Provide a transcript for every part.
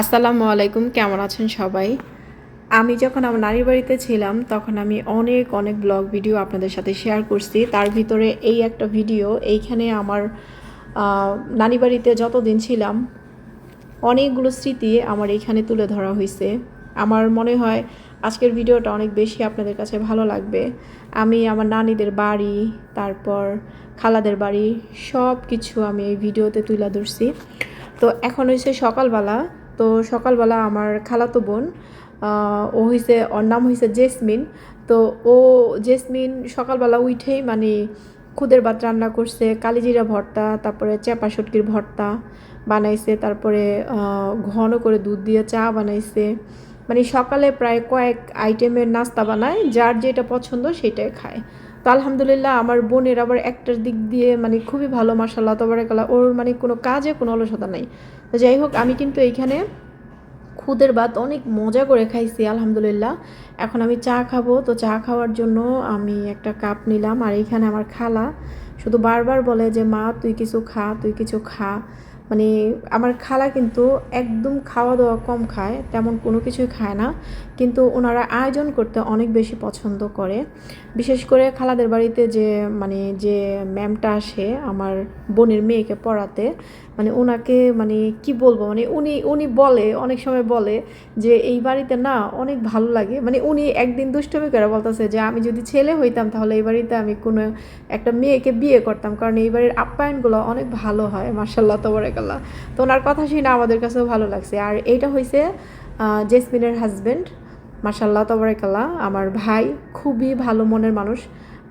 আসসালামু আলাইকুম, কেমন আছেন সবাই? আমি যখন আমার নানির বাড়িতে ছিলাম, তখন আমি অনেক অনেক ব্লগ ভিডিও আপনাদের সাথে শেয়ার করছি। তার ভিতরে এই একটা ভিডিও, এইখানে আমার নানি বাড়িতে যতদিন ছিলাম, অনেকগুলো স্মৃতি আমার এইখানে তুলে ধরা হয়েছে আমার মনে হয় আজকের ভিডিওটা অনেক বেশি আপনাদের কাছে ভালো লাগবে। আমি আমার নানিদের বাড়ি, তারপর খালাদের বাড়ি সব কিছু আমি এই ভিডিওতে তুলে ধরছি। তো এখন হয়েছে সকালবেলা। তো সকালবেলা আমার খালাতো বোন ও হয়েছে ওর নাম হয়েছে জেসমিন। তো ও জেসমিন সকালবেলা উঠেই মানে খুদের ভাত রান্না করছে, কালিজিরা ভর্তা, তারপরে চেপা শুটকির ভর্তা বানাইছে, তারপরে ঘন করে দুধ দিয়ে চা বানাইছে। মানে সকালে প্রায় কয়েক আইটেমের নাস্তা বানায়, যার যেটা পছন্দ সেটাই খায়। তো আলহামদুলিল্লাহ আমার বোনের আবার একটার দিক দিয়ে মানে খুবই ভালো মাসাল্লাহ তবরাকাল্লাহ, ওর মানে কোনো কাজে কোনো অলসতা নাই। তো যাই হোক, আমি কিন্তু এইখানে খুদের ভাত অনেক মজা করে খাইছি, আলহামদুলিল্লাহ। এখন আমি চা খাব, তো চা খাওয়ার জন্য আমি একটা কাপ নিলাম, আর এইখানে আমার খালা শুধু বারবার বলে যে, মা, তুই কিছু খা, তুই কিছু খা। মানে আমার খালা কিন্তু একদম খাওয়া দাওয়া কম খায়, তেমন কোনো কিছুই খায় না। কিন্তু ওনারা আয়োজন করতে অনেক বেশি পছন্দ করে। বিশেষ করে খালাদের বাড়িতে যে মানে যে ম্যামটা আসে, আমার বোনের মেয়েকে পড়াতে মানে ওনাকে মানে কি বলব? মানে উনি উনি বলে, অনেক সময় বলে যে এই বাড়িতে না অনেক ভালো লাগে। মানে উনি একদিন দুষ্টমি করে বলতেছে যে আমি যদি ছেলে হইতাম তাহলে এই বাড়িতে আমি কোনো একটা মেয়েকে বিয়ে করতাম। কারণ এই বাড়ির আপ্যায়নগুলো অনেক ভালো হয়। মার্শাল্লাহ তবরেকাল্লাহ। তো ওনার কথা শুনে আমাদের কাছেও ভালো লাগছে। আর এইটা হয়েছে জেসমিনের হাজব্যান্ড মার্শাল্লাহ তবরেকাল্লাহ। আমার ভাই খুবই ভালো মনের মানুষ।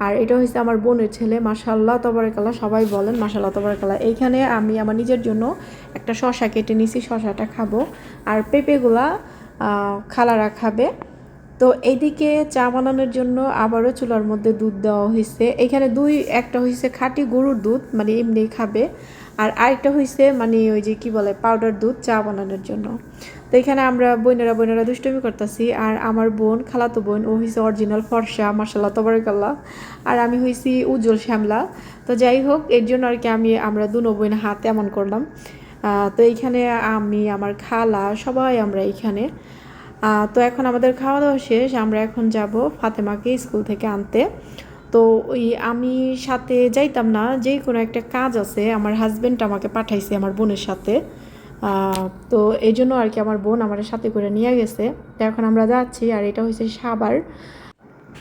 আর এটা হয়েছে আমার বোনের ছেলে মাসাল্লাহ তবরেকালা সবাই বলেন মাসাল্লাহ তবরেকালা এইখানে আমি আমার নিজের জন্য একটা শশা কেটে নিছি, শশাটা খাব। আর পেঁপেগুলা খালারা খাবে। তো এইদিকে চা বানানোর জন্য আবারও চুলার মধ্যে দুধ দেওয়া হয়েছে। এখানে দুই, একটা হয়েছে খাঁটি গরুর দুধ মানে এমনি খাবে, আর আরেকটা হয়েছে মানে ওই যে কি বলে পাউডার দুধ চা বানানোর জন্য। তো এখানে আমরা বোনেরা বোনেরা দুষ্টমি করতেছি, আর আমার বোন, খালাতো বোন, ও হয়েছে অরিজিনাল ফর্সা মার্শাল্লাহ তবরকাল্লাহ। আর আমি হয়েছি উজ্জ্বল শ্যামলা। তো যাই হোক, এর জন্য আর কি আমি, আমরা দুনো বোন হাত এমন করলাম। তো এইখানে আমি, আমার খালা, সবাই আমরা এইখানে তো এখন আমাদের খাওয়া দাওয়া শেষ। আমরা এখন যাব ফাতেমাকে স্কুল থেকে আনতে। তো ওই আমি সাথে যাইতাম না যে কোনো একটা কাজ আছে, আমার হাজব্যান্ড আমাকে পাঠাইছে আমার বোনের সাথে। তো এই জন্য আর কি আমার বোন আমার সাথে করে নিয়ে গেছে। তো এখন আমরা যাচ্ছি, আর এটা হচ্ছে সাবার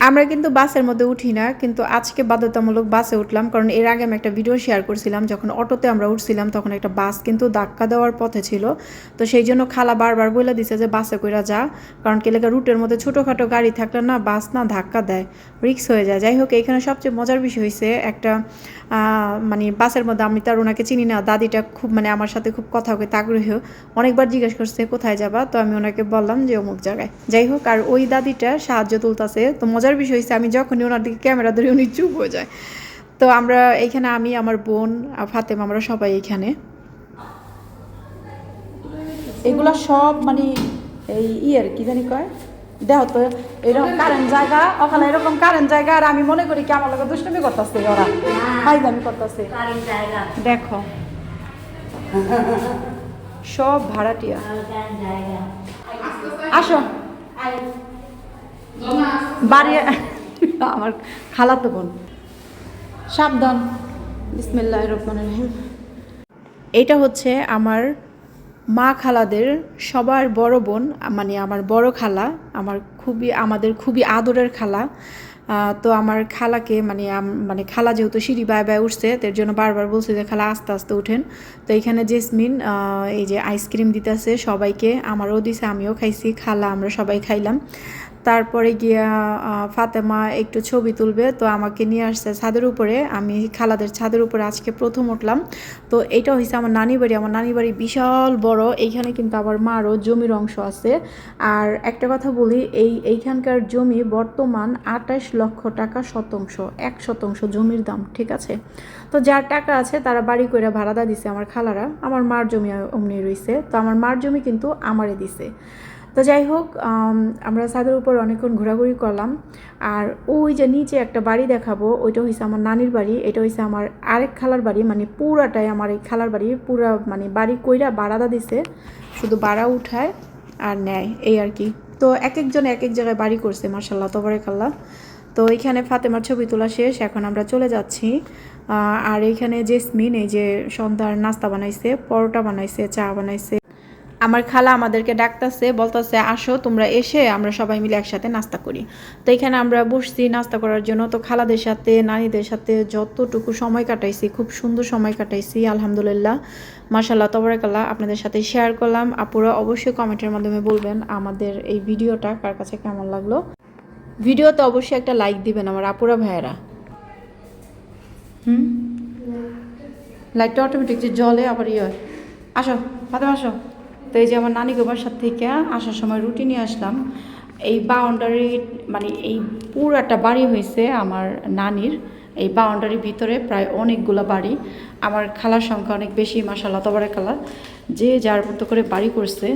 আমরা কিন্তু বাসের মধ্যে উঠি না, কিন্তু আজকে বাধ্যতামূলক বাসে উঠলাম, কারণ এর আগে আমি একটা ভিডিও শেয়ার করছিলাম, যখন অটোতে আমরা উঠছিলাম, তখন একটা বাস কিন্তু ধাক্কা দেওয়ার পথে ছিল। তো সেই জন্য খালা বারবার বলে দিছে যে, বাসে কইরা যা। কারণ কেলেকা রুটের মধ্যে ছোটোখাটো গাড়ি থাকলে না বাস না ধাক্কা দেয় রিক্স হয়ে যায়। যাই হোক, এখানে সবচেয়ে মজার বিষয় হয়েছে একটা মানে বাসের মধ্যে আমি তার ওনাকে চিনি না, দাদিটা খুব মানে আমার সাথে খুব কথা কইতে আগ্রহী। অনেকবার জিজ্ঞেস করছে, কোথায় যাবা? তো আমি ওনাকে বললাম যে, অমুক জায়গায়। যাই হোক, আর ওই দাদিটা সাহায্য তুলতাছে। তো মজার বিষয় হচ্ছে আমি যখনই ওনার দিকে ক্যামেরা ধরে উনি চুপ হয়ে যায়। তো আমরা এখানে আমি আমার বোন আর ফাতেমা আমরা সবাই এখানে। এগুলো সব মানে এই ইয়ের কি জানি কয়? দেহ তো এরকম কারেন্ট জায়গা ওখানে এরকম কারেন্ট জায়গা আর আমি মনে করি কি আমার লোক দুষ্টমি করতেছে ওরা। ফাইদামি করতেছে। দেখো। সব ভাড়াটিয়া। আসো। বাড়ি আমার খালাতো বোন। সাবধান। রহমান রহিম। এটা হচ্ছে আমার মা খালাদের সবার বড় বোন মানে আমার বড় খালা, আমার খুবই আমাদের খুবই আদরের খালা। তো আমার খালাকে মানে মানে খালা যেহেতু সিঁড়ি বায় বায় উঠছে তার জন্য বারবার বলছে যে, খালা, আস্তে আস্তে উঠেন। তো এখানে জেসমিন এই যে আইসক্রিম দিতেছে সবাইকে, আমারও দিছে, আমিও খাইছি, খালা, আমরা সবাই খাইলাম। তারপরে গিয়া ফাতেমা একটু ছবি তুলবে, তো আমাকে নিয়ে আসছে ছাদের উপরে। আমি খালাদের ছাদের উপরে আজকে প্রথম উঠলাম। তো এটা হয়েছে আমার নানি বাড়ি। আমার নানি বাড়ি বিশাল বড়। এইখানে কিন্তু আমার মারও জমির অংশ আছে। আর একটা কথা বলি, এই, এইখানকার জমি বর্তমান আঠাশ লক্ষ টাকা শতাংশ, এক শতাংশ জমির দাম, ঠিক আছে? তো যার টাকা আছে, তারা বাড়ি করে ভাড়াদা দিছে আমার খালারা। আমার মার জমি অমনি রইছে। তো আমার মার জমি কিন্তু আমারে দিছে। তো যাই হোক আমরা ছাদের উপর অনেকক্ষণ ঘোরাঘুরি করলাম। আর ওই যে নিচে একটা বাড়ি দেখাবো, ওইটা হয়েছে আমার নানির বাড়ি। এটা হয়েছে আমার আরেক খালার বাড়ি মানে পুরাটাই আমার এই খালার বাড়ি। পুরা মানে বাড়ি কইরা বাড়াদা দিছে, শুধু বাড়া উঠায় আর নেয়, এই আর কি। তো এক একজন এক এক জায়গায় বাড়ি করছে মার্শাল্লাহ তবরেকাল্লাহ তো এইখানে ফাতেমার ছবি তোলা শেষ, এখন আমরা চলে যাচ্ছি। আর এইখানে জেসমিন, এই যে সন্ধ্যার নাস্তা বানাইছে, পরোটা বানাইছে, চা বানাইছে। আমার খালা আমাদেরকে ডাকতেছে, বলতেছে, আসো, তোমরা এসে আমরা সবাই মিলে একসাথে নাস্তা করি। তো এখানে আমরা বসছি নাস্তা করার জন্য। তো খালাদের সাথে, নানিদের সাথে যতটুকু সময় কাটাইছি, খুব সুন্দর সময় কাটাইছি, আলহামদুলিল্লাহ। মার্শাল্লাহ তবরাকাল্লাহ, আপনাদের সাথে শেয়ার করলাম। আপুরা অবশ্যই কমেন্টের মাধ্যমে বলবেন আমাদের এই ভিডিওটা কার কাছে কেমন লাগল। ভিডিওতে অবশ্যই একটা লাইক দিবেন আমার আপুরা ভাইয়েরা। হুম? লাইটটা অটোমেটিক যে জলে আবার ইয়ে। আসো, ফাতেমা, আসো। তো এই যে আমার নানি বাসার থেকে আসার সময় রুটি নিয়ে আসলাম। এই বাউন্ডারি মানে এই পুরাটা বাড়ি হয়েছে আমার নানির। এই বাউন্ডারির ভিতরে প্রায় অনেকগুলো বাড়ি। আমার খালার সংখ্যা অনেক বেশি মাসাল্লাহ তবরে খালা যে যার মতো করে বাড়ি করছে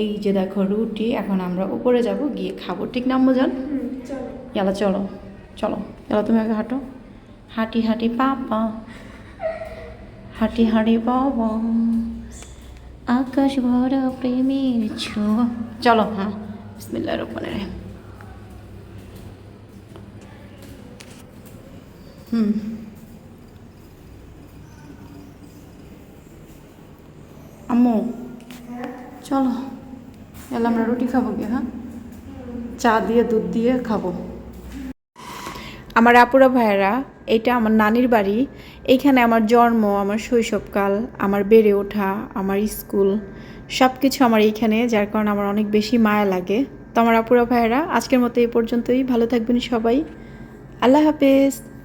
এই যে দেখো রুটি এখন আমরা উপরে যাব গিয়ে খাব। ঠিক না যান ইয়ালা চলো চলো। ইয়ালা তুমি আগে হাঁটো। হাঁটি হাঁটি পাপা হাঁটি হাঁটি বাবা আকাশ ভরা প্রেমের চলো হ্যাঁ বিসমিল্লাহ রহমানির রহিম। হুম। আম্মু, চলো, এলে আমরা রুটি খাব কি হ্যাঁ? চা দিয়ে, দুধ দিয়ে খাব। আমার আপুরা ভাইয়েরা, এটা আমার নানির বাড়ি এইখানে আমার জন্ম, আমার শৈশবকাল, আমার বেড়ে ওঠা, আমার স্কুল সব কিছু আমার এইখানে, যার কারণে আমার অনেক বেশি মায়া লাগে। তো আমার আপুরা ভাইয়েরা, আজকের মতো এই পর্যন্তই। ভালো থাকবেন সবাই। আল্লাহ হাফেজ।